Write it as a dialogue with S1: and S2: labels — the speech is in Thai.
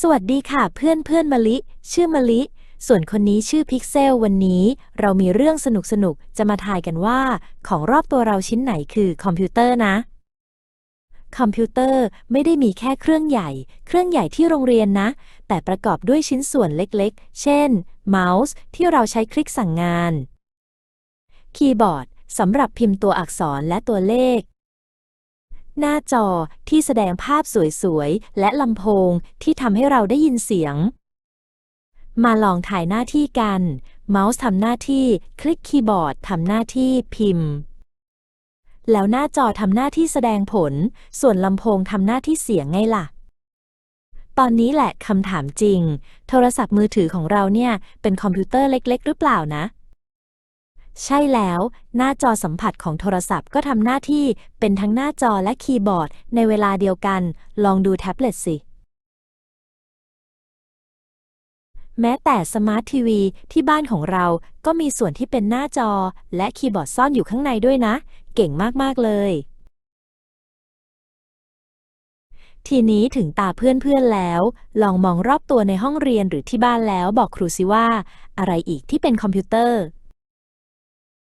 S1: สวัสดีค่ะเพื่อนเพื่อนมะลิ ชื่อมะลิ ส่วนคนนี้ชื่อพิกเซลวันนี้ เรามีเรื่องสนุกสนุกจะมาทายกันว่า ของรอบตัวเราชิ้นไหนคือคอมพิวเตอร์นะ คอมพิวเตอร์ไม่ได้มีแค่เครื่องใหญ่ เครื่องใหญ่ที่โรงเรียนนะ แต่ประกอบด้วยชิ้นส่วนเล็กๆ เช่น เมาส์ที่เราใช้คลิกสั่งงาน คีย์บอร์ดสำหรับพิมพ์ตัวอักษรและตัวเลข หน้าจอที่แสดงภาพสวยๆ และลำโพงที่ทำให้เราได้ยินเสียง มาลองถ่ายหน้าที่กัน เมาส์ทำหน้าที่คลิกคีย์บอร์ดทำหน้าที่พิมพ์ แล้วหน้าจอทำหน้าที่แสดงผล ส่วนลำโพงทำหน้าที่เสียงไงล่ะ ตอนนี้แหละคำถามจริง โทรศัพท์มือถือของเราเนี่ย เป็นคอมพิวเตอร์เล็ก ๆ หรือเปล่านะ ใช่แล้ว หน้าจอสัมผัสของโทรศัพท์ก็ทำหน้าที่เป็นทั้งหน้าจอและคีย์บอร์ด ในเวลาเดียวกัน ลองดูแท็บเล็ตสิ แม้แต่สมาร์ททีวีที่บ้านของเราก็มีส่วนที่เป็นหน้าจอ และคีย์บอร์ดซ่อนอยู่ข้างในด้วยนะ เก่งมาก ๆ เลย ทีนี้ถึงตาเพื่อน ๆ แล้ว ลองมองรอบตัวในห้องเรียนหรือที่บ้านแล้วบอกครูสิว่า อะไรอีกที่เป็นคอมพิวเตอร์